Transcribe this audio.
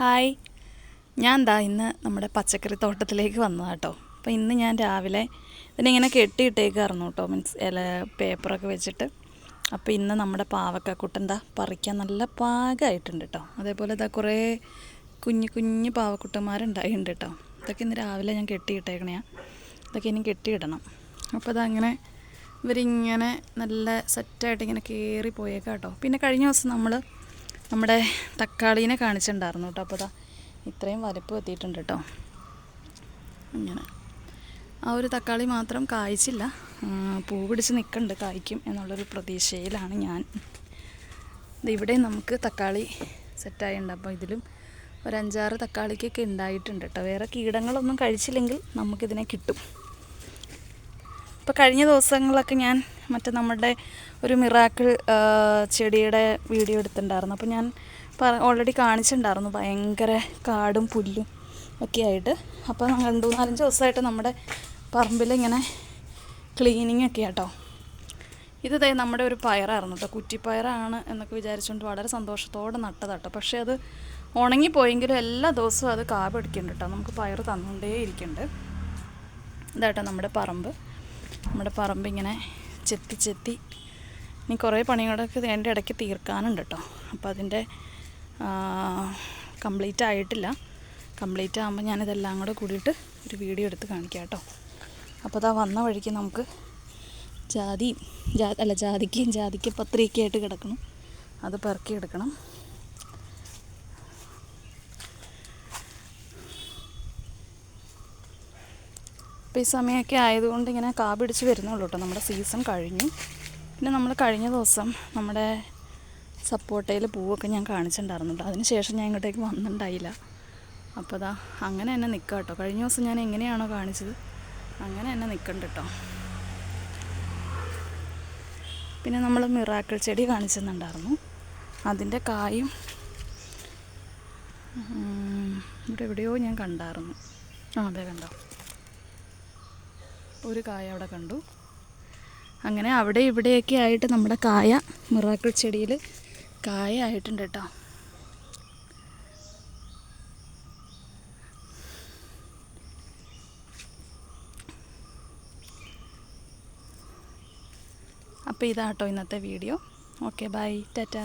Hi. ഞാൻ ദാ ഇന്ന് നമ്മുടെ പച്ചക്കറി തോട്ടത്തിലേക്ക് വന്നതാണ് കേട്ടോ അപ്പോൾ ഇന്ന് ഞാൻ രാവിലെ ഇതിനിങ്ങനെ കെട്ടിയിട്ടേക്കായിരുന്നു കേട്ടോ മീൻസ് ഇല പേപ്പറൊക്കെ വെച്ചിട്ട്. അപ്പോൾ ഇന്ന് നമ്മുടെ പാവക്ക എന്താ പറിക്കാൻ നല്ല പാകമായിട്ടുണ്ട് കേട്ടോ. അതേപോലെ ഇതാ കുറേ കുഞ്ഞു കുഞ്ഞു പാവക്കുട്ടന്മാരുണ്ടായിട്ടുണ്ട് കേട്ടോ. ഇതൊക്കെ ഇന്ന് രാവിലെ ഞാൻ കെട്ടിയിട്ടേക്കണേ ഇതൊക്കെ ഇനി കെട്ടിയിടണം. അപ്പോൾ അതങ്ങനെ ഇവരിങ്ങനെ നല്ല സെറ്റായിട്ട് ഇങ്ങനെ കയറി പോയേക്കാം കേട്ടോ. പിന്നെ കഴിഞ്ഞ ദിവസം നമ്മൾ നമ്മുടെ തക്കാളീനെ കാണിച്ചിട്ടുണ്ടായിരുന്നു കേട്ടോ. അപ്പോൾ അതാ ഇത്രയും വലപ്പ് എത്തിയിട്ടുണ്ട് കേട്ടോ. അങ്ങനെ ആ ഒരു തക്കാളി മാത്രം കായ്ച്ചില്ല. പൂ പിടിച്ച് നിൽക്കുന്നുണ്ട് കായ്ക്കും എന്നുള്ളൊരു പ്രതീക്ഷയിലാണ് ഞാൻ. ഇവിടെ നമുക്ക് തക്കാളി സെറ്റായിട്ടുണ്ട്. അപ്പോൾ ഇതിലും ഒരു അഞ്ചാറ് തക്കാളിക്കൊക്കെ ഉണ്ടായിട്ടുണ്ട് കേട്ടോ. വേറെ കീടങ്ങളൊന്നും കഴിച്ചില്ലെങ്കിൽ നമുക്കിതിനെ കിട്ടും. ഇപ്പോൾ കഴിഞ്ഞ ദിവസങ്ങളിലൊക്കെ ഞാൻ മറ്റേ നമ്മുടെ ഒരു മിറാക്കിൾ ചെടിയുടെ വീഡിയോ എടുത്തിട്ടുണ്ടായിരുന്നു. അപ്പോൾ ഞാൻ ഓൾറെഡി കാണിച്ചിട്ടുണ്ടായിരുന്നു ഭയങ്കര കാടും പുല്ലും ഒക്കെ ആയിട്ട്. അപ്പോൾ രണ്ട് നാലഞ്ച് ദിവസമായിട്ട് നമ്മുടെ പറമ്പിലിങ്ങനെ ക്ലീനിങ് ഒക്കെ ആട്ടോ. ഇത് ദേ നമ്മുടെ ഒരു പയറായിരുന്നു കേട്ടോ കുറ്റിപ്പയറാണ് എന്നൊക്കെ വിചാരിച്ചുകൊണ്ട് വളരെ സന്തോഷത്തോടെ നട്ടതാട്ടോ. പക്ഷേ അത് ഉണങ്ങിപ്പോയെങ്കിലും എല്ലാ ദിവസവും അത് കാ പിടിക്കുന്നുണ്ട് കേട്ടോ നമുക്ക് പയർ തന്നുകൊണ്ടേ ഇരിക്കുന്നുണ്ട് ഇതാട്ടോ നമ്മുടെ പറമ്പ്. നമ്മുടെ പറമ്പ് ഇങ്ങനെ ചെത്തി ചെത്തി. ഇനി കുറേ പണികളൊക്കെ എന്റെ ഇടയ്ക്ക് തീർക്കാനുണ്ട് കേട്ടോ അപ്പോൾ അതിന്റെ കംപ്ലീറ്റ് ആയിട്ടില്ല. കംപ്ലീറ്റ് ആകുമ്പോൾ ഞാനിതെല്ലാം കൂടെ കൂടിയിട്ട് ഒരു വീഡിയോ എടുത്ത് കാണിക്കാം കേട്ടോ. അപ്പോൾ അതാ വന്ന വഴിക്ക് നമുക്ക് ജാതി ജാ അല്ല ജാതിക്കയും ജാതിക്ക പത്രിയൊക്കെ ആയിട്ട് കിടക്കണം. അത് പെറുക്കി ഇപ്പോൾ ഈ സമയമൊക്കെ ആയതുകൊണ്ട് ഇങ്ങനെ കാ പിടിച്ച് വരുന്നുള്ളൂ കേട്ടോ നമ്മുടെ സീസൺ കഴിഞ്ഞു. പിന്നെ നമ്മൾ കഴിഞ്ഞ ദിവസം നമ്മുടെ സപ്പോട്ടയിൽ പൂവൊക്കെ ഞാൻ കാണിച്ചിട്ടുണ്ടായിരുന്നു അതിന് ശേഷം ഞാൻ ഇങ്ങോട്ടേക്ക് വന്നിട്ടുണ്ടായില്ല. അപ്പോൾ അതാ അങ്ങനെ തന്നെ നിൽക്കുക കേട്ടോ കഴിഞ്ഞ ദിവസം ഞാൻ എങ്ങനെയാണോ കാണിച്ചത് അങ്ങനെ തന്നെ നിൽക്കണ്ട കേട്ടോ പിന്നെ നമ്മൾ മിറാക്കിൾ ചെടി കാണിച്ചിട്ടുണ്ടായിരുന്നു. അതിന്റെ കായും ഇവിടെ എവിടെയോ ഞാൻ കണ്ടായിരുന്നു. ആ അതെ കണ്ടോ? ഒരു കായ അവിടെ കണ്ടു. അങ്ങനെ അവിടെ ഇവിടെയൊക്കെ ആയിട്ട് നമ്മുടെ കായ മിറാക്കിൾ ചെടിയിൽ കായ ആയിട്ടുണ്ട് കേട്ടോ. അപ്പോൾ ഇതാട്ടോ ഇന്നത്തെ വീഡിയോ. Okay bye. ടാറ്റാ.